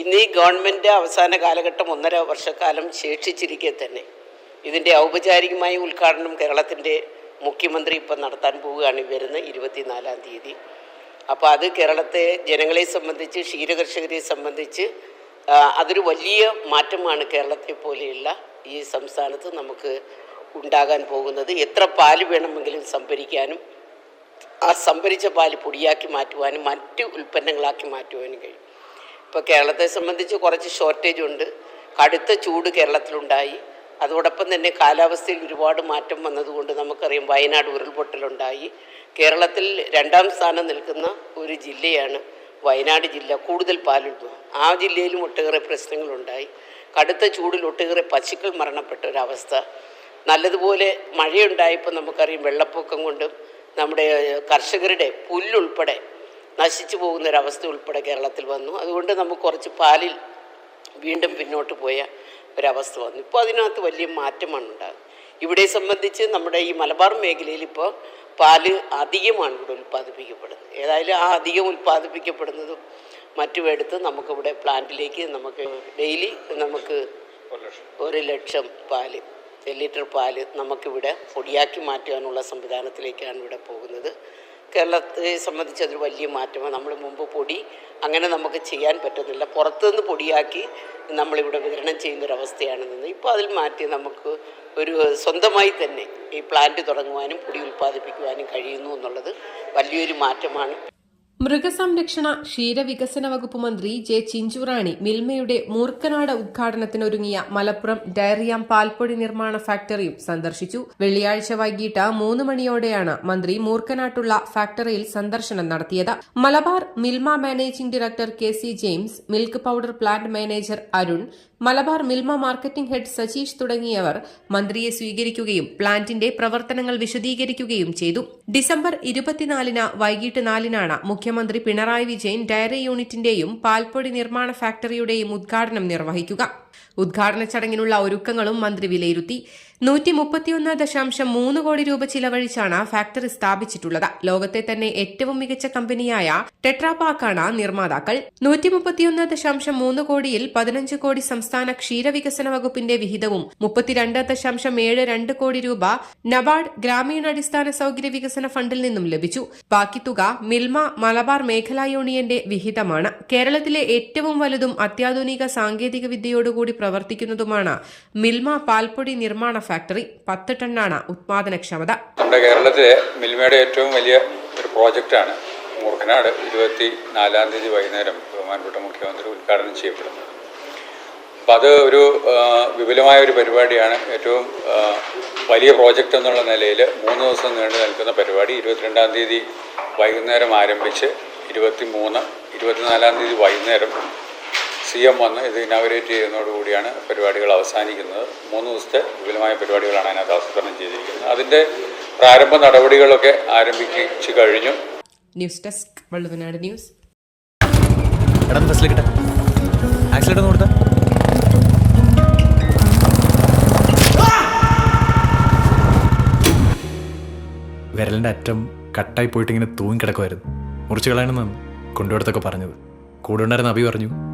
ഇന്ന് ഈ ഗവൺമെന്റ് അവസാന കാലഘട്ടം ഒന്നര വർഷക്കാലം ശേഷിച്ചിരിക്കെ തന്നെ. ഇതിന്റെ ഔപചാരികമായ ഉദ്ഘാടനം കേരളത്തിന്റെ മുഖ്യമന്ത്രി ഇപ്പം നടത്താൻ പോവുകയാണ്. വരുന്ന ഇരുപത്തിനാലാം തീയതി. അപ്പോൾ അത് കേരളത്തെ ജനങ്ങളെ സംബന്ധിച്ച് ക്ഷീരകർഷകരെ സംബന്ധിച്ച് അതൊരു വലിയ മാറ്റമാണ് കേരളത്തെ പോലെയുള്ള ഈ സംസ്ഥാനത്ത് നമുക്ക് ഉണ്ടാകാൻ പോകുന്നത്. എത്ര പാൽ വേണമെങ്കിലും സംഭരിക്കാനും ആ സംഭരിച്ച പാൽ പൊടിയാക്കി മാറ്റുവാനും മറ്റ് ഉൽപ്പന്നങ്ങളാക്കി മാറ്റുവാനും കഴിയും. ഇപ്പോൾ കേരളത്തെ സംബന്ധിച്ച് കുറച്ച് ഷോർട്ടേജ് ഉണ്ട്. കടുത്ത ചൂട് കേരളത്തിലുണ്ടായി. അതോടൊപ്പം തന്നെ കാലാവസ്ഥയിൽ ഒരുപാട് മാറ്റം വന്നതുകൊണ്ട് നമുക്കറിയാം വയനാട് ഉരുൾപൊട്ടലുണ്ടായി. കേരളത്തിൽ രണ്ടാം സ്ഥാനം നിൽക്കുന്ന ഒരു ജില്ലയാണ് വയനാട് ജില്ല കൂടുതൽ പാലുൽപ്പ ആ ജില്ലയിലും ഒട്ടേറെ പ്രശ്നങ്ങളുണ്ടായി. കടുത്ത ചൂടിൽ ഒട്ടേറെ പശുക്കൾ മരണപ്പെട്ട ഒരവസ്ഥ. നല്ലതുപോലെ മഴയുണ്ടായപ്പോൾ നമുക്കറിയാം വെള്ളപ്പൊക്കം കൊണ്ടും നമ്മുടെ കർഷകരുടെ പുല്ലുൾപ്പെടെ നശിച്ചു പോകുന്നൊരവസ്ഥ ഉൾപ്പെടെ കേരളത്തിൽ വന്നു. അതുകൊണ്ട് നമുക്ക് കുറച്ച് പാലിൽ വീണ്ടും പിന്നോട്ട് പോയ ഒരവസ്ഥ വന്നു. ഇപ്പോൾ അതിനകത്ത് വലിയ മാറ്റമാണ് ഉണ്ടാകുന്നത്. ഇവിടെ സംബന്ധിച്ച് നമ്മുടെ ഈ മലബാർ മേഖലയിൽ ഇപ്പോൾ പാൽ അധികമാണ് ഇവിടെ ഉൽപ്പാദിപ്പിക്കപ്പെടുന്നത്. ഏതായാലും ആ അധികം ഉൽപ്പാദിപ്പിക്കപ്പെടുന്നതും മറ്റും എടുത്ത് നമുക്കിവിടെ പ്ലാന്റിലേക്ക് നമുക്ക് ഡെയിലി നമുക്ക് ഒരു ലക്ഷം പാൽ ലിറ്റർ പാൽ നമുക്കിവിടെ പൊടിയാക്കി മാറ്റാനുള്ള സംവിധാനത്തിലേക്കാണ് ഇവിടെ പോകുന്നത്. കേരളത്തെ സംബന്ധിച്ച് അതൊരു വലിയ മാറ്റമാണ്. നമ്മൾ മുമ്പ് പൊടി അങ്ങനെ നമുക്ക് ചെയ്യാൻ പറ്റുന്നില്ല. പുറത്തുനിന്ന് പൊടിയാക്കി നമ്മളിവിടെ വിതരണം ചെയ്യുന്നൊരവസ്ഥയാണെന്ന്. ഇപ്പോൾ അതിൽ മാറ്റി നമുക്ക് ഒരു സ്വന്തമായി തന്നെ ഈ പ്ലാന്റ് തുടങ്ങുവാനും പൊടി ഉൽപ്പാദിപ്പിക്കുവാനും കഴിയുന്നു എന്നുള്ളത് വലിയൊരു മാറ്റമാണ്. മൃഗസംരക്ഷണ ക്ഷീരവികസന വകുപ്പ് മന്ത്രി ജെ ചിഞ്ചുറാണി മിൽമയുടെ മൂർക്കനാട് ഉദ്ഘാടനത്തിനൊരുങ്ങിയ മലപ്പുറം ഡയറിയാം പാൽപ്പൊടി നിർമ്മാണ ഫാക്ടറിയും സന്ദർശിച്ചു. വെള്ളിയാഴ്ച വൈകിട്ട് മൂന്ന് മണിയോടെയാണ് മന്ത്രി മൂർക്കനാട്ടുള്ള ഫാക്ടറിയിൽ സന്ദർശനം നടത്തിയത്. Malabar Milma managing director K C James milk powder plant manager Arun Malabar Milma marketing head Sajeesh തുടങ്ങിയവർ മന്ത്രിയെ സ്വീകരിക്കുകയും പ്ലാന്റിന്റെ പ്രവർത്തനങ്ങൾ വിശദീകരിക്കുകയും ചെയ്തു. ഡിസംബർ ഇരുപത്തിനാലിന് വൈകിട്ട് നാലിനാണ് മുഖ്യമന്ത്രി പിണറായി വിജയൻ ഡയറി യൂണിറ്റിന്റെയും പാൽപ്പൊടി നിർമ്മാണ ഫാക്ടറിയുടെയും ഉദ്ഘാടനം നിർവഹിക്കുക. ഉദ്ഘാടന ചടങ്ങിനുള്ള ഒരുക്കങ്ങളും മന്ത്രി വിലയിരുത്തി. നൂറ്റി മുപ്പത്തിയൊന്ന് ദശാംശം മൂന്ന് കോടി രൂപ ചിലവഴിച്ചാണ് ഫാക്ടറി സ്ഥാപിച്ചിട്ടുള്ളത്. ലോകത്തെ തന്നെ ഏറ്റവും മികച്ച കമ്പനിയായ ടെട്രാപാക്കാണ് നിർമ്മാതാക്കൾ. നൂറ്റി മുപ്പത്തിയൊന്ന് ദശാംശം മൂന്ന് കോടിയിൽ പതിനഞ്ച് കോടി സംസ്ഥാന ക്ഷീരവികസന വകുപ്പിന്റെ വിഹിതവും മുപ്പത്തിരണ്ട് ദശാംശം ഏഴ് രണ്ട് കോടി രൂപ നബാർഡ് ഗ്രാമീണാടിസ്ഥാന സൌകര്യ വികസന ഫണ്ടിൽ നിന്നും ലഭിച്ചു. ബാക്കി തുക മിൽമ മലബാർ മേഖലാ യൂണിയന്റെ വിഹിതമാണ്. കേരളത്തിലെ ഏറ്റവും വലുതും അത്യാധുനിക സാങ്കേതിക വിദ്യയോടുകൂടി പ്രവർത്തിക്കുന്നതുമാണ് മിൽമ പാൽപ്പൊടി നിർമ്മാണ ഫാക്ടറി പത്ത് ടണ്ണാണ് ഉത്പാദനക്ഷമത. നമ്മുടെ കേരളത്തിലെ മിൽമയുടെ ഏറ്റവും വലിയ ഒരു പ്രോജക്റ്റാണ് മൂർഖനാട്. ഇരുപത്തി നാലാം തീയതി വൈകുന്നേരം ബഹുമാനപ്പെട്ട മുഖ്യമന്ത്രി ഉദ്ഘാടനം ചെയ്യപ്പെടുന്നത്. അപ്പം അത് ഒരു വിപുലമായ ഒരു പരിപാടിയാണ്. ഏറ്റവും വലിയ പ്രോജക്റ്റ് എന്നുള്ള നിലയിൽ മൂന്ന് ദിവസം നീണ്ടു നിൽക്കുന്ന പരിപാടി ഇരുപത്തിരണ്ടാം തീയതി വൈകുന്നേരം ആരംഭിച്ച് ഇരുപത്തി മൂന്ന് ഇരുപത്തിനാലാം തീയതി വൈകുന്നേരം സി എം വന്ന് ഇത് ഇനാഗുറേറ്റ് ചെയ്യുന്നതോടുകൂടിയാണ് പരിപാടികൾ അവസാനിക്കുന്നത്. മൂന്ന് ദിവസത്തെ വിപുലമായ പരിപാടികളാണ് അതിനകത്ത് ആസൂത്രണം ചെയ്തിരിക്കുന്നത്. അതിന്റെ പ്രാരംഭ നടപടികളൊക്കെ ആരംഭിച്ചു കഴിഞ്ഞു. ന്യൂസ് ഡെസ്ക് വള്ളുവനാട് ന്യൂസ് വിരലിന്റെ കൊടുത്താ. വിരലിന്റെ അറ്റം കട്ടായി പോയിട്ട് ഇങ്ങനെ തൂങ്ങി കിടക്കുമായിരുന്നു മുറിച്ച് കളയണമെന്നാണ് കൊണ്ടുപോടത്തൊക്കെ പറഞ്ഞത്. കൂടെ ഉണ്ടായിരുന്ന അഭി പറഞ്ഞു